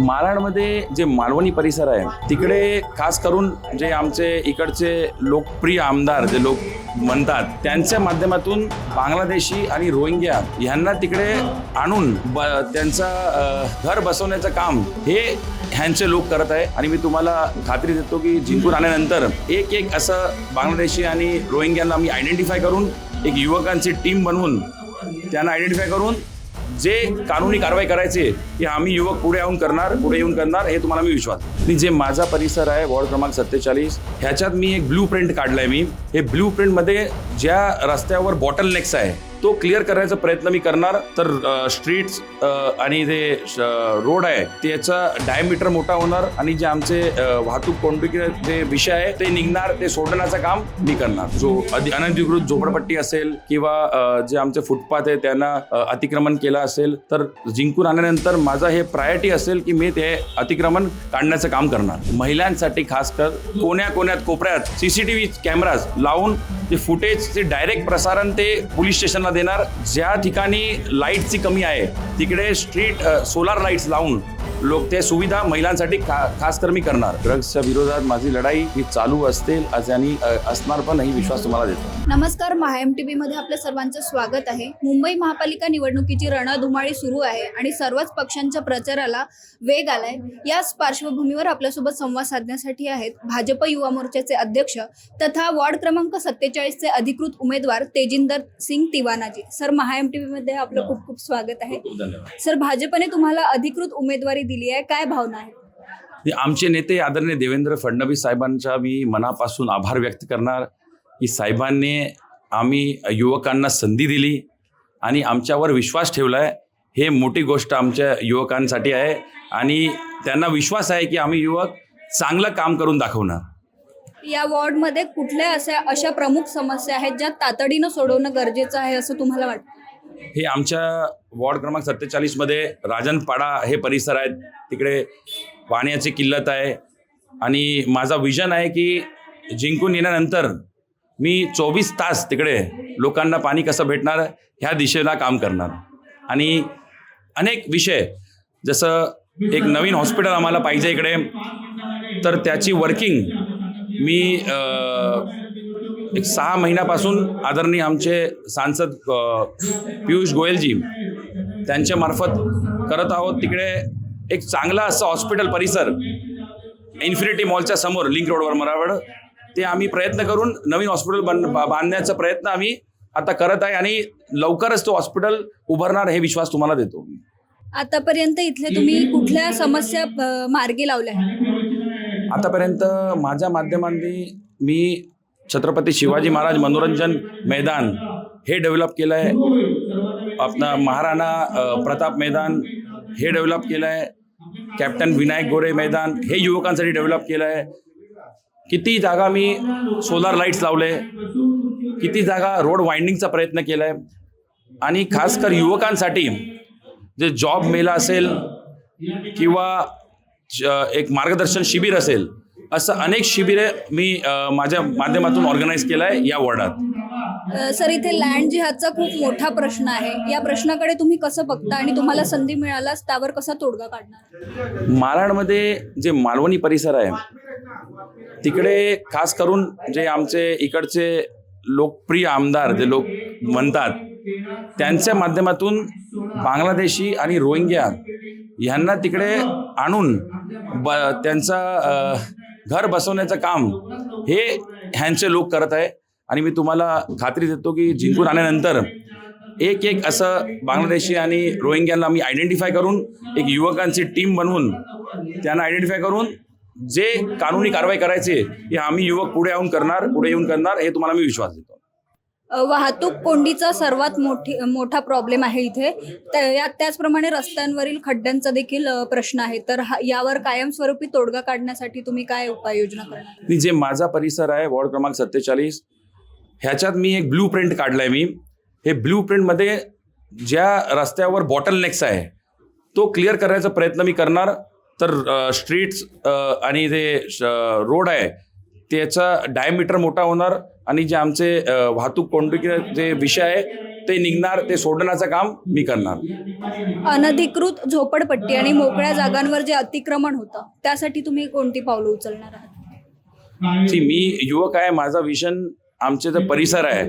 मालाडमध्ये जे मालवणी परिसर आहे तिकडे खास करून जे आमचे इकडचे लोकप्रिय आमदार जे लोक म्हणतात त्यांच्या माध्यमातून बांगलादेशी आणि रोहिंग्या यांना तिकडे आणून ब त्यांचं घर बसवण्याचं काम हे ह्यांचे लोक करत आहे. आणि मी तुम्हाला खात्री देतो की जिंकून आल्यानंतर एक एक असं बांगलादेशी आणि रोहिंग्यांना आम्ही आयडेंटिफाय करून एक युवकांची टीम बनवून त्यांना आयडेंटिफाय करून जे कानूनी कारवाई करायची की आम्ही युवक पुढे येऊन करणार पुढे येऊन करणार हे तुम्हाला मी विश्वास आणि जे माझा परिसर आहे वॉर्ड क्रमांक सत्तेचाळीस ह्याच्यात मी एक ब्लू प्रिंट काढलाय मी. हे ब्लू प्रिंटमध्ये ज्या रस्त्यावर बॉटल नेक्स आहे तो क्लिअर करायचा प्रयत्न मी करणार. तर स्ट्रीट्स आणि जे रोड आहे त्याचा डायमीटर मोठा होणार आणि जे आमचे वाहतूक कोंडकी जे विषय आहे ते निघणार ते सोडण्याचं काम मी करणार. जो अनधिकृत झोपडपट्टी असेल किंवा जे आमचे फुटपाथ आहे त्यांना अतिक्रमण केलं असेल तर जिंकून आल्यानंतर माझा हे प्रायोरिटी असेल की मी ते अतिक्रमण काढण्याचं काम करणार. महिलांसाठी खास कर कोण्या कोण्यात कोपऱ्यात सीसीटीव्ही कॅमेराज लावून ते फुटेजचे डायरेक्ट प्रसारण ते पोलीस स्टेशनला देणार. ज्या ठिकाणी लाईटची कमी आहे तिकडे स्ट्रीट सोलार लाईट्स लावून लोक ते सुविधा महिलांसाठी खा- खास कर मी करणार. ड्रग्सच्या विरोधात माझी लढाई ही चालू असतील आज आणि अ, असणार पण ही विश्वास तुम्हाला देतो. नमस्कार महा एम टी मध्ये आपल्या सर्वांचं स्वागत आहे. मुंबई महापालिका निवडणुकीची रणधुमाळी सुरू आहे आणि सर्वच पक्षांच्या प्रचाराला वेग आलाय. याच पार्श्वभूमीवर आपल्यासोबत संवाद साधण्यासाठी आहेत भाजप युवा मोर्चाचे अध्यक्ष तथा वॉर्ड क्रमांक सत्तेचाळीसचे अधिकृत उमेदवार Tejinder Singh तिवानाजी. Sir Maha M T मध्ये आपलं खूप खूप स्वागत आहे. सर भाजपने तुम्हाला अधिकृत उमेदवारी दिली आहे? काय भावना आहे हे आमचे नेते आदरणीय देवेंद्र फडणवीस साहेबांचा मी मनापासून आभार व्यक्त करणार. की साहेबांनी आम्ही युवकांना संधी दिली आणि आमच्यावर विश्वास ठेवलाय. हे मोठी गोष्ट आमच्या युवकांसाठी आहे आणि त्यांना विश्वास आहे की आम्ही युवक चांगलं काम करून दाखवणार. या वॉर्डमध्ये कुठल्या अशा अशा प्रमुख समस्या आहेत ज्या तातडीनं सोडवणं गरजेचं आहे असं तुम्हाला वाटतं? हे आमच्या वॉर्ड क्रमांक सत्तेचाळीसमध्ये राजनपाडा हे परिसर आहेत. तिकडे पाण्याची किल्लत आहे. आणि माझा विजन आहे की जिंकून येण्यानंतर मी चोवीस तास तिकडे लोकांना पाणी कसं भेटणार ह्या दिशेला काम करणार. आणि अनेक विषय जसं एक नवीन हॉस्पिटल आम्हाला पाहिजे इकडे. तर त्याची वर्किंग मी एक सहा महिन्यापासून आदरणीय आमचे सांसद पियुष गोयलजी त्यांच्या मार्फत करत आहोत. तिकडे एक चांगला असं हॉस्पिटल परिसर इन्फिनिटी मॉलच्या समोर लिंक रोडवर मरावड. ते आम्ही प्रयत्न करून नवीन हॉस्पिटल बन बांधण्याचा प्रयत्न आम्ही आता करत आहे आणि लवकरच तो हॉस्पिटल उभारणार हे विश्वास तुम्हाला देतो. आतापर्यंत इथले तुम्ही कुठल्या समस्या मार्गी लावल्या? आतापर्यंत माझ्या माध्यमांनी मी छत्रपती शिवाजी महाराज मनोरंजन मैदान हे डेव्हलप केलं आहे आपला महाराणा प्रताप मैदान हे डेव्हलप केलं आहे कॅप्टन विनायक गोरे मैदान हे युवकांसाठी डेव्हलप केलं आहे किती जागा मी सोलार लाईट्स लावले. किती जागा रोड वाइंडिंगचा प्रयत्न केला आहे आणि खास कर युवकांसाठी जे जॉब मेला असेल किंवा एक मार्गदर्शन शिबिर असेल असं अनेक शिबिरे मी माझ्या माध्यमातून ऑर्गनाईज केलं आहे या वॉर्डात सर इथे लँड जिहादचा खूप मोठा प्रश्न आहे. या प्रश्नाकडे तुम्ही कसं बघता आणि तुम्हाला संधी मिळाल्यास त्यावर कसा तोडगा काढणार? मालाडमध्ये जे मालवणी परिसर आहे तिकडे खास करून जे आमचे इकडचे लोकप्रिय आमदार जे लोक म्हणतात त्यांच्या माध्यमातून बांगलादेशी आणि रोहिंग्या यांना तिकडे आणून ब त्यांचं घर बसवण्याचं काम हे ह्यांचे लोक करत आहे. आणि मी तुम्हाला खात्री देतो की जिंकून आल्यानंतर एक एक असं बांगलादेशी आणि रोहिंग्यांना मी आयडेंटिफाय करून एक युवकांची टीम बनवून त्यांना आयडेंटिफाय करून जे कानूनी कारवाई करायची हे आम्ही युवक पुढे येऊन करणार पुढे येऊन करणार हे तुम्हाला मी विश्वास देतो. वाहतूक कोंडीचा सर्वात मोठी मोठा प्रॉब्लेम आहे इथे. त्या- त्याचप्रमाणे रस्त्यांवरील खड्ड्यांचा देखील प्रश्न आहे. तर यावर कायमस्वरूपी तोडगा काढण्यासाठी तुम्ही काय उपाययोजना करणार? जे माझा परिसर आहे वॉर्ड क्रमांक सत्तेचाळीस ह्याच्यात मी एक ब्लू प्रिंट काढलाय मी. हे ब्लू प्रिंटमध्ये ज्या रस्त्यावर बॉटल नेक्स आहे तो क्लिअर करायचा प्रयत्न मी करणार. तर स्ट्रीट्स आणि जे रोड आहे त्याचा डायमीटर मोठा होणार आणि जे आमचे वाहतूक कोंडकी जे विषय आहे ते निघणार ते सोडण्याचं काम मी करणार. अनधिकृत झोपडपट्टी आणि मोकळ्या जागांवर जे अतिक्रमण होतं त्यासाठी तुम्ही कोणती पावलं उचलणार आहात? मी युवक आहे माझा विजन आमचे जे परिसर आहे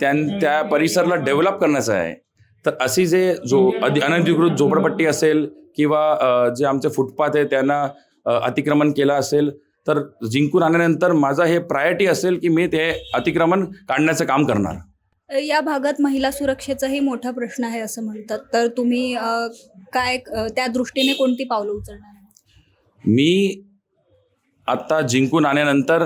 त्या त्या परिसराला डेव्हलप करण्याचं आहे. तर अशी जे जो अधि अनधिकृत झोपडपट्टी असेल किंवा जे आमचे फुटपाथ आहे त्यांना अतिक्रमण केलं असेल तर जिंकून आल्यानंतर माझा हे प्रायोरिटी असेल की मी ते अतिक्रमण काढण्याचं काम करणार. या भागात महिला सुरक्षेचाही मोठा प्रश्न आहे असं म्हणतात. तर तुम्ही काय त्या दृष्टीने कोणती पावलं उचलणार? मी आत्ता जिंकून आल्यानंतर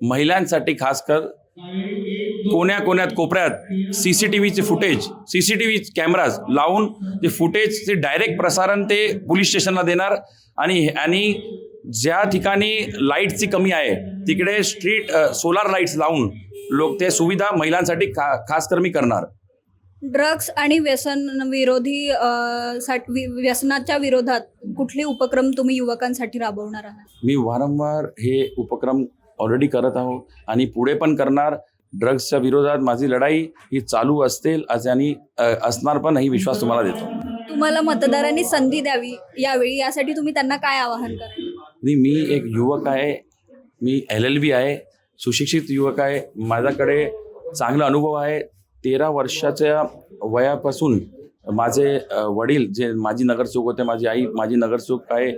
महिलांसाठी खास कर कोण्या कोण्यात कोपऱ्यात C C T व्हीचे footage C C T V cameras लावून जे फुटेजचे डायरेक्ट प्रसारण ते पोलीस स्टेशनला देणार आणि आणि ज्या ठिकाणी लाईटची कमी आहे तिकडे स्ट्रीट सोलार लाईट्स लावून लोक ते सुविधा महिलांसाठी खा खास कर मी करणार. ड्रग्स आणि व्यसन विरोधी साठी व्यसनाच्या विरोधात कुठले उपक्रम तुम्ही युवकांसाठी राबवणार आहात? मी वारंवार हे उपक्रम ऑलरेडी करत आहोत. आणि पुढे पण करणार. ड्रग्सच्या विरोधात माझी लढाई ही चालू असतील आणि असणार पण ही विश्वास तुम्हाला देतो. तुम्हाला मतदारांनी संधी द्यावी यावेळी यासाठी तुम्ही त्यांना काय आवाहन आणि मी एक युवक आहे. मी एल एल बी आहे. सुशिक्षित युवक आहे. माझ्याकडे चांगला अनुभव आहे. तेरा वर्षाच्या वयापासून माझे वडील जे माझी नगरसेवक होते माझी आई माझी नगरसेवक आहे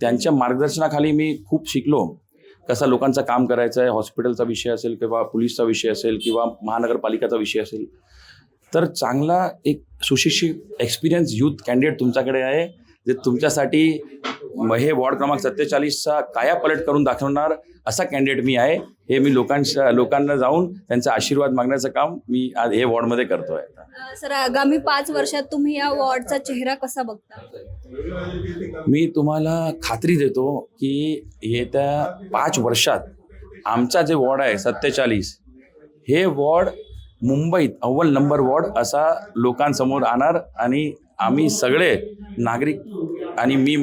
त्यांच्या मार्गदर्शनाखाली मी खूप शिकलो. कसा लोकांचं काम करायचं आहे हॉस्पिटलचा विषय असेल किंवा पोलीसचा विषय असेल किंवा महानगरपालिकाचा विषय असेल. तर चांगला एक सुशिक्षित एक्सपिरियन्स यूथ कॅन्डिडेट तुमच्याकडे आहे. जे तुमच्यासाठी हे वॉर्ड क्रमांक सत्तेचाळीसचा कायापलट करून दाखवणार असा कॅन्डिडेट मी आहे. हे मी लोकांच्या लोकांना जाऊन त्यांचा आशीर्वाद मागण्याचं काम मी आज हे वॉर्डमध्ये करतोय सर आगामी पाच वर्षात तुम्ही या वॉर्डचा चेहरा कसा बघता? मी तुम्हाला खात्री देतो की येत्या पाच वर्षात आमचा जे वॉर्ड आहे सत्तेचाळीस हे वॉर्ड मुंबईत अव्वल नंबर वॉर्ड असा लोकांसमोर आणणार आणि आम्ही सगळे नागरिक आणि मी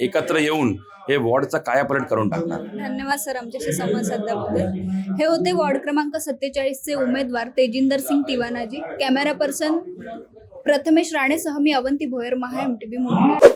एकत्र येऊन हे वॉर्डचा कायापलट करून टाकणार. धन्यवाद सर आमच्याशी संवाद साधल्याबद्दल. हे होते वॉर्ड क्रमांक सत्तेचाळीसचे उमेदवार तेजिंदर सिंग तिवानाजी. कॅमेरा पर्सन प्रथमेश राणेसह मी Avanti Bhoyar Maha M T B Mumbai.